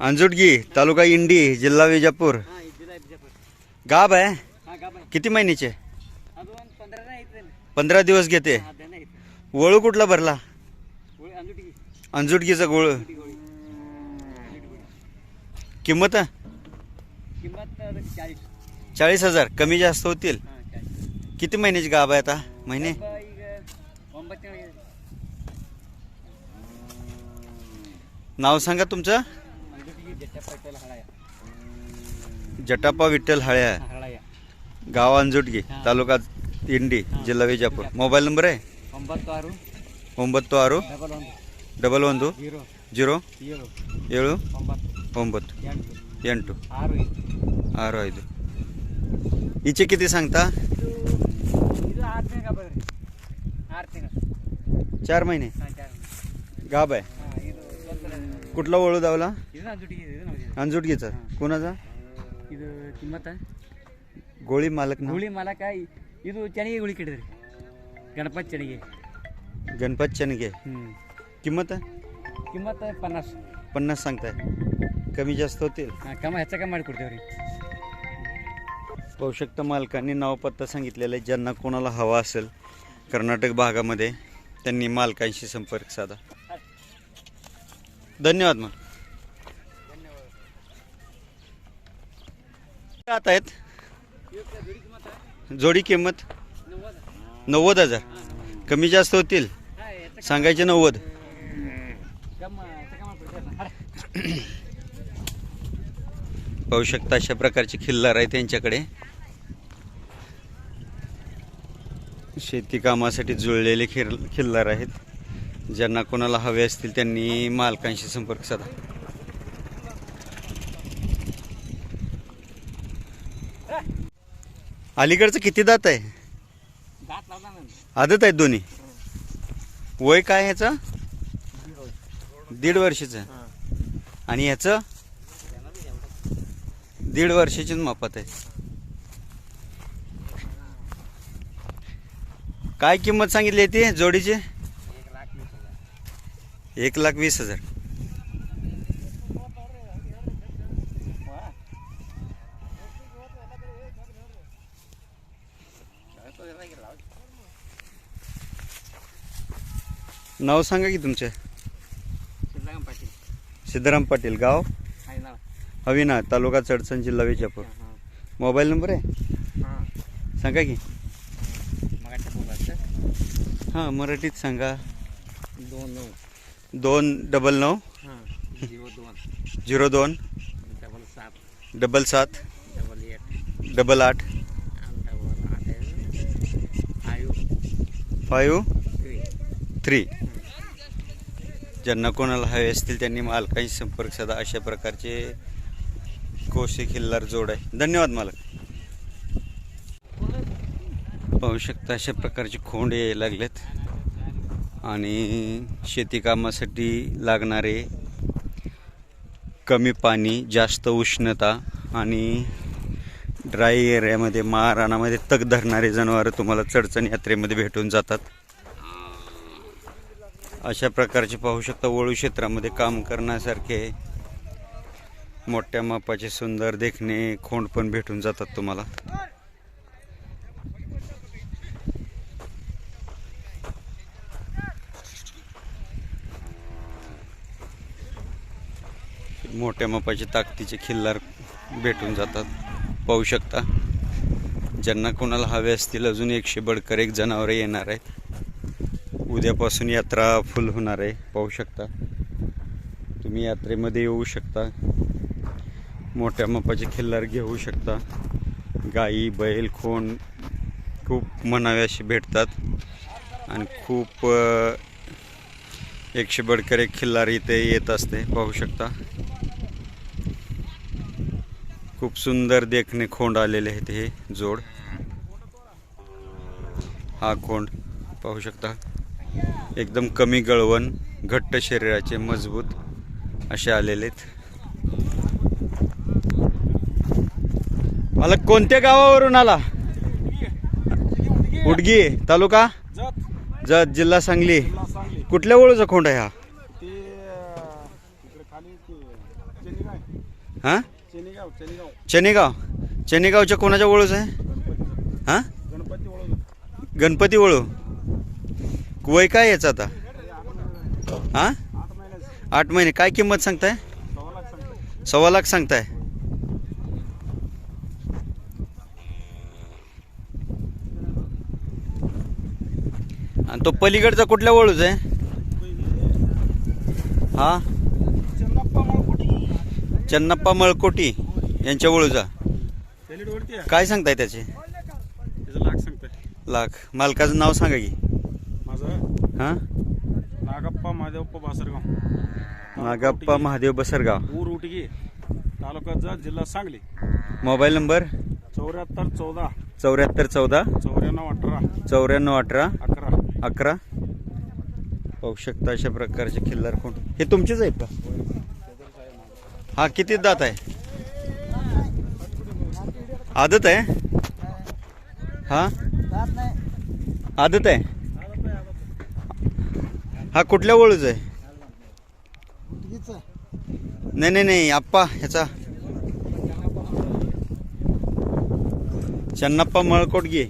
अंजुटगी तालुका इंडी जिल्हा विजापूर. गाब आहे? किती महिन्याचे? पंधरा दिवस घेते. वळू कुठला भरला? अंजुटगीचा गोळ. किंमत? चाळीस. हजार. कमी जास्त होतील. किती महिन्याची गाब आहे आता? महिने? नाव सांगा तुमचं. ಅಂಗಡಿಗೆ ಜಟ್ಟ ಪಟ್ಟೆಲ್ಲ ಹಳಯ जटापा विठ्ठल हळ्या ಹಳಯ गाव अंजुटगी हा. तालुका इंडी जिल्हा विजापूर मोबाईल नंबर आहे ಒಂಬತ್ತು ಆರು ಒಂಬತ್ತು ಆರು ಡಬಲ್ ಒಂದು ಡಬಲ್ ಒಂದು ಜೀರೋ ಜೀರೋ ಏಳು ಏಳು ಒಂಬತ್ತು ಒಂಬತ್ತು ಎಂಟು ಎಂಟು ಆರು ಐದು ಆರು ಐದು ಈಚೆ किती सांगता ಇದು ಆರು ತಿಂಗಳ ಬದ್ರಿ ಆರು ತಿಂಗಳು चार महिने ಹಾಂ ಚಾರ್ गाब आहे ಹಾಂ ಇದು ಸ್ವಲ್ಪ कुठला वळू दावला ಇದು ಅಂಜುಟಿಗೆ ಇದು ನಮ್ದು अंजुटगीचा कोणाचा ಇದು ಕಿಮ್ಮತ್ತ गोळी मालक ना ಹುಳಿ ಮಲಕ ಇದು ಚಣಿಗೆ ಗುಳಿ ಕೆಟ್ಟಿದ್ರಿ ಗಣಪತಿ ಚಣಿಗೆ गणपत चनगे ಹ್ಞೂ किंमत ಕಿಮ್ಮತ್ತ ಪನ್ನಾಸ್ पन्नास सांगताय कमी जास्त होतील ಹಾಂ ಕಮ್ಮ ಹೆಚ್ಚ ಕಮ್ಮಿ ಮಾಡಿ ಕೊಡ್ತೇವೆ ರೀ पाहू शकता मालकांनी नाव पत्ता सांगितलेला आहे ज्यांना कोणाला हवा असेल कर्नाटक भागामध्ये त्यांनी मालकांशी संपर्क साधा धन्यवाद मग आता आहेत. जोडी किंमत नव्वद हजार. कमी जास्त होतील. सांगायचे नव्वद. पाहू शकता अशा प्रकारचे खिल्लार आहे त्यांच्याकडे. शेती कामासाठी जुळलेले खिल्लार आहेत. ज्यांना कोणाला हवे असतील त्यांनी मालकांशी संपर्क साधा. अलीकडचं किती दात आहे? दात आदत आहेत दोन्ही. वय काय ह्याचं? दीड वर्षाचं. आणि ह्याचं? दीड वर्षाचीच मापात आहे. काय किंमत सांगितली ती जोडीची? एक लाख वीस हजार एक लाख वीस हजार नाव सांगा की तुमचे? सिद्धराम पाटील. सिद्धराम पाटील गाव? हविना तालुका चडचण जिल्हा विजापूर. मोबाईल नंबर आहे? हां. सांगा की. हां मराठीत सांगा. दोन नऊ. दोन डबल नऊ? हां झिरो दोन. झिरो दोन? डबल सात. डबल सात? डबल एक. डबल आठ? आणि डबल आठ फायू थ्री. ज्यांना कोणाला हवे असतील त्यांनी मालकांशी संपर्क साधा. अशा प्रकारचे कोसे खिल्लार जोड आहे. धन्यवाद मालक. पाहू शकता अशा प्रकारचे खोंड यायला लागलेत. आणि शेती कामासाठी लागणारे कमी पाणी जास्त उष्णता आणि ड्राय एरियामध्ये महाराणामध्ये तग धरणारे जनावरं तुम्हाला चडचण यात्रेमध्ये भेटून जातात. अशा प्रकारचे पाहू शकता. वळू क्षेत्रामध्ये काम करण्यासारखे मोठ्या मापाचे सुंदर देखणे खोंड पण भेटून जातात तुम्हाला. मोठ्या मापाचे ताकदीचे खिल्लार भेटून जातात. पाहू शकता. ज्यांना कोणाला हवे असतील अजून एकशे बडकर एक जनावरे येणार आहेत. उद्यापासून यात्रा फुल होणार आहे पाहू शकता. तुम्ही यात्रेमध्ये येऊ शकता. मोठ्या मापाचे खिल्लार घेऊ शकता. गाई बैल खोंड खूप म्हणावे असे भेटतात. आणि खूप एकशे बडकर एक खिल्लार इथे येत असते पाहू शकता. खूप सुंदर देखणे खोंड आलेले आहेत हे जोड. हा खोंड पाहू शकता. एकदम कमी गळवण घट्ट शरीराचे मजबूत असे आलेले आहेत. मला कोणत्या गावावरून आला? उडगी तालुका? जत जिल्हा सांगली. कुठल्या ओळूचा खोंड आहे हा? ते चनेगाव. चनेगावच्या कोणाच्या ओळूच आहे? हा हां? गणपती ओळू. वय काय याचं आता? हां? आठ महिने. काय किंमत सांगताय? सव्वा लाख सांगताय. आणि तो पलीकडचा कुठल्या वळूच आहे? हा? चन्नप्पा मळकोटी यांच्या वळूचा. काय सांगताय त्याचे लाख सांगतोय. लाख. मालकाचं नाव सांगा की. हां? नागप्पा महादेवप्पा बासरगाव. नागाप्पा महादेव बसरगाव. ऊर उटगी तालुका जत जिल्हा सांगली. Mobile number? चौऱ्याहत्तर चौदा. चौऱ्याहत्तर चौदा. चौऱ्याण्णव अठरा. चौऱ्याण्णव अठरा. अकरा. अकरा. पाहू शकता अशा प्रकारचे खिल्लार कोण? हे तुमचेच आहेत का? हा किती दात आहे? आदत आहे? हा? आदत आहे? हा कुठल्या वळूच आहे? नाही नाही नाही आप्पा ह्याचा. चन्नप्पा मळकोटगी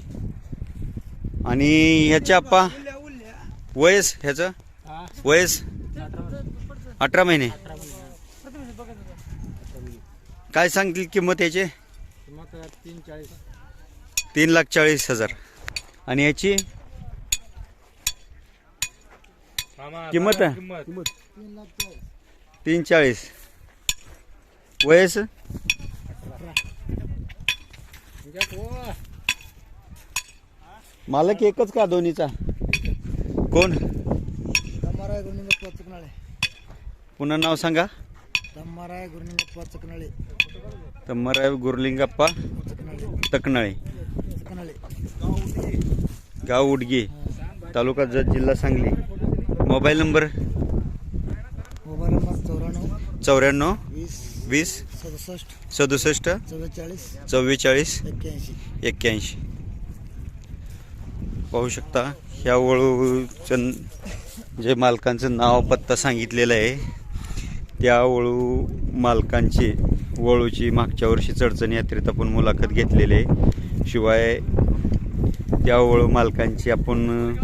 आणि ह्याच्या आप्पा वयस ह्याचं? वयस? अठरा महिने. काय सांगतील किंमत याची? तीन लाख चाळीस हजार. आणि याची? किंमत? आहे तीन चाळीस वयस? मालक एकच का दोन्हीचा? कोण? पुन्हा नाव सांगा. दम्माराय गुरुलिंगप्पा चकनाळे तम्मराव गुरलिंगप्पा तकनाळे. गाव उडगी. तालुका जत जिल्हा Sangli. Mobile number? Mobile number चौऱ्याण्णव चौऱ्याण्णव वीस वीस सदुसष्ट सदुसष्ट चव्वेचाळीस चव्वेचाळीस एक्क्याऐंशी. एक्क्याऐंशी. पाहू शकता ह्या वळूचं जे मालकांचं नाव पत्ता सांगितलेलं आहे त्या वळू मालकांची वळूची मागच्या वर्षी चडचण यात्रेत आपण मुलाखत घेतलेली आहे. शिवाय त्या वळू मालकांची आपण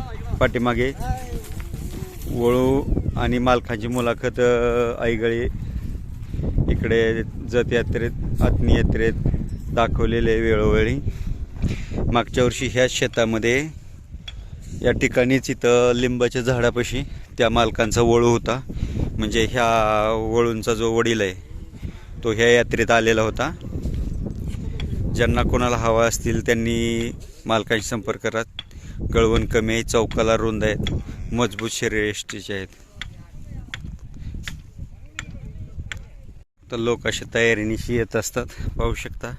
पाठीमागे वळू आणि मालकांची मुलाखत आईगळी. इकडे जत यात्रेत आत्मी यात्रेत दाखवलेले आहे वेळोवेळी. मागच्या वर्षी ह्याच शेतामध्ये या ठिकाणीच इथं लिंबाच्या झाडापाशी त्या मालकांचा वळू होता. म्हणजे ह्या वळूंचा जो वडील आहे तो ह्या यात्रेत आलेला होता. ज्यांना कोणाला हवा असतील त्यांनी मालकांशी संपर्क करा. गळवण कमी आहे चौकाला रुंद आहेत मजबूत शरीर एष्टीचे आहेत. तर लोक अशा तयारीनिशी येत असतात पाहू शकता.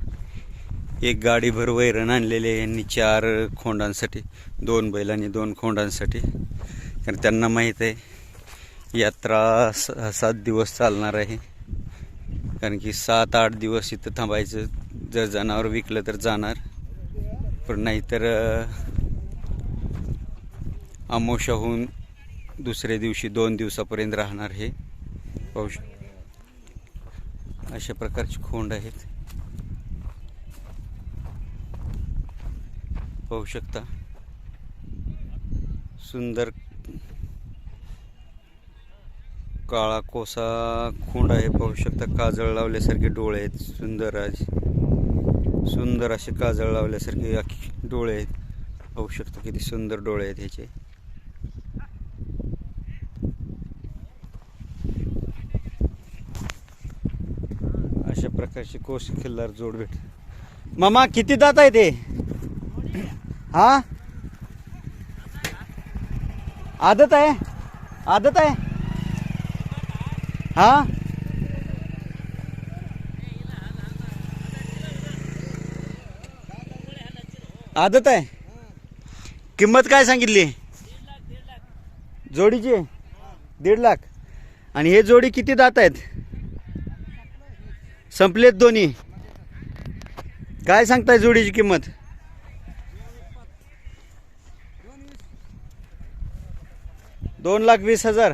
एक गाडीभर वैरण आणलेले यांनी चार खोंडांसाठी दोन बैल आणि दोन खोंडांसाठी. कारण त्यांना माहीत आहे यात्रा स सात दिवस चालणार आहे. कारण की सात आठ दिवस इथं थांबायचं जर जनावर विकलं तर जाणार. पण नाहीतर अमोशाहून दुसऱ्या दिवशी दोन दिवसापर्यंत राहणार हे. पाहू अशा प्रकारचे खोंड आहेत. पाहू शकता. सुंदर काळा कोसा खोंड आहे. पाहू शकता काजळ लावल्यासारखे डोळे आहेत. सुंदर आज सुंदर असे काजळ लावल्यासारखे अख्खे डोळे आहेत. पाहू शकता किती सुंदर डोळे आहेत ह्याचे अशा प्रकारचे कोश खिल्लार जोड भेट. मामा किती दात आहे ते? हा? आदत आहे? आदत आहे? हा? आदत आहे? किंमत काय सांगितली? जोडीची? दीड लाख. आणि हे जोडी किती दात आहेत? संपलेत दोन्ही. काय सांगताय जोडीची किंमत? दोन लाख वीस हजार.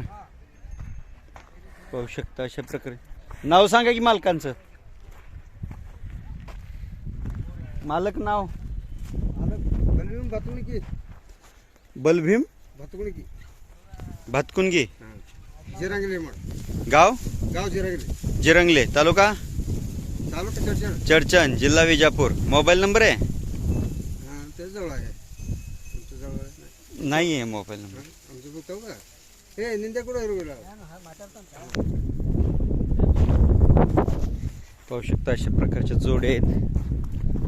पाहू शकता अशा प्रकारे. नाव सांगा की मालकांचं. मालक नाव? बलवीम भातुणकी बलभीम? भातुणकी भातकुनगी जिरांगले गाव? गाव जिरांगले. जिरंगले. तालुका? चडचण जिल्हा विजापूर. मोबाईल नंबर आहे? हां नाही आहे मोबाईल नंबर. हे कुठं पाहू शकता अशा प्रकारच्या जोडी आहेत.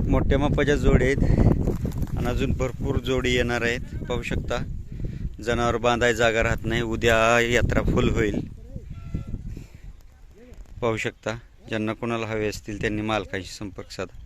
मोठ्या मापाच्या जोडी आहेत. आणि अजून भरपूर जोडी येणार आहेत. पाहू शकता. जनावर बांधाय जागा राहत नाही. उद्या यात्रा फुल होईल. पाहू शकता. ज्यांना कोणाला हवे असतील त्यांनी मालकाशी संपर्क साधा.